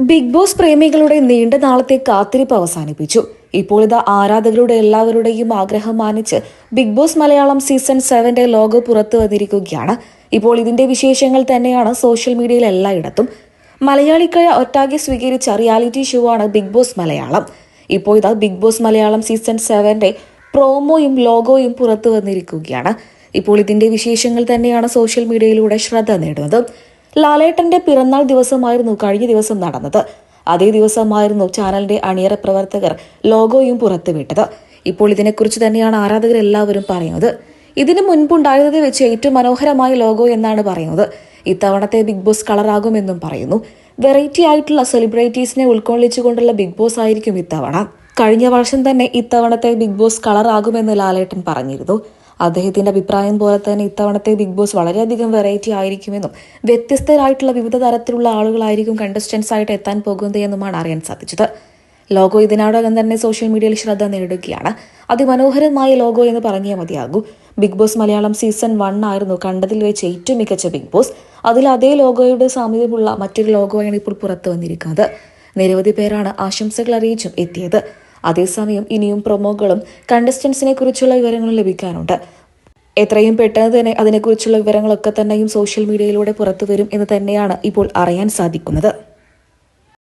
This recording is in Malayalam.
ബിഗ് ബോസ് പ്രേമികളുടെ നീണ്ട നാളത്തെ കാത്തിരിപ്പ് അവസാനിപ്പിച്ചു. ഇപ്പോൾ ഇത് ആരാധകരുടെ എല്ലാവരുടെയും ആഗ്രഹം മാനിച്ച് ബിഗ് ബോസ് മലയാളം സീസൺ സെവന്റെ ലോഗോ പുറത്തു വന്നിരിക്കുകയാണ്. ഇപ്പോൾ ഇതിന്റെ വിശേഷങ്ങൾ തന്നെയാണ് സോഷ്യൽ മീഡിയയിൽ എല്ലായിടത്തും. മലയാളിക്കായ ഒറ്റാകെ സ്വീകരിച്ച റിയാലിറ്റി ഷോ ആണ് ബിഗ് ബോസ് മലയാളം. ഇപ്പോൾ ഇതാ ബിഗ് ബോസ് മലയാളം സീസൺ സെവന്റെ പ്രോമോയും ലോഗോയും പുറത്തു വന്നിരിക്കുകയാണ്. ഇപ്പോൾ ഇതിന്റെ വിശേഷങ്ങൾ തന്നെയാണ് സോഷ്യൽ മീഡിയയിലൂടെ ശ്രദ്ധ നേടുന്നത്. ലാലേട്ടന്റെ പിറന്നാൾ ദിവസമായിരുന്നു കഴിഞ്ഞ ദിവസം നടന്നത്. അതേ ദിവസമായിരുന്നു ചാനലിന്റെ അണിയറ പ്രവർത്തകർ ലോഗോയും പുറത്തുവിട്ടത്. ഇപ്പോൾ ഇതിനെക്കുറിച്ച് തന്നെയാണ് ആരാധകർ എല്ലാവരും പറയുന്നത്. ഇതിനു മുൻപുണ്ടായിരുന്നത് വെച്ച് ഏറ്റവും മനോഹരമായ ലോഗോ എന്നാണ് പറയുന്നത്. ഇത്തവണത്തെ ബിഗ് ബോസ് കളറാകുമെന്നും പറയുന്നു. വെറൈറ്റി ആയിട്ടുള്ള സെലിബ്രിറ്റീസിനെ ഉൾക്കൊള്ളിച്ചുകൊണ്ടുള്ള ബിഗ് ബോസ് ആയിരിക്കും ഇത്തവണ. കഴിഞ്ഞ വർഷം തന്നെ ഇത്തവണത്തെ ബിഗ് ബോസ് കളറാകുമെന്ന് ലാലേട്ടൻ പറഞ്ഞിരുന്നു. അദ്ദേഹത്തിന്റെ അഭിപ്രായം പോലെ തന്നെ ഇത്തവണത്തെ ബിഗ് ബോസ് വളരെയധികം വെറൈറ്റി ആയിരിക്കുമെന്നും വ്യത്യസ്തരായിട്ടുള്ള വിവിധ തരത്തിലുള്ള ആളുകളായിരിക്കും കണ്ടസ്റ്റൻസ് ആയിട്ട് എത്താൻ പോകുന്നത് എന്നുമാണ് അറിയാൻ സാധിച്ചത്. ലോഗോ ഇതിനോടകം തന്നെ സോഷ്യൽ മീഡിയയിൽ ശ്രദ്ധ നേടുകയാണ് അതിമനോഹരമായ ലോഗോ എന്ന് പറഞ്ഞേ മതിയാകൂ. Big Boss Malayalam season one ആയിരുന്നു കണ്ടതിൽ വെച്ച് ഏറ്റവും മികച്ച ബിഗ് ബോസ്. അതിൽ അതേ ലോഗോയുടെ സാമീപ്യമുള്ള മറ്റൊരു ലോഗോയാണ് ഇപ്പോൾ പുറത്തു വന്നിരിക്കുന്നത്. നിരവധി പേരാണ് ആശംസകൾ അറിയിച്ചും എത്തിയത്. അതേസമയം ഇനിയും പ്രൊമോകളും കണ്ടസ്റ്റൻസിനെ കുറിച്ചുള്ള വിവരങ്ങളും ലഭിക്കാനുണ്ട്. എത്രയും പെട്ടെന്ന് തന്നെ അതിനെക്കുറിച്ചുള്ള വിവരങ്ങളൊക്കെ തന്നെയും സോഷ്യൽ മീഡിയയിലൂടെ പുറത്തു വരും എന്ന് തന്നെയാണ് ഇപ്പോൾ അറിയാൻ സാധിക്കുന്നത്.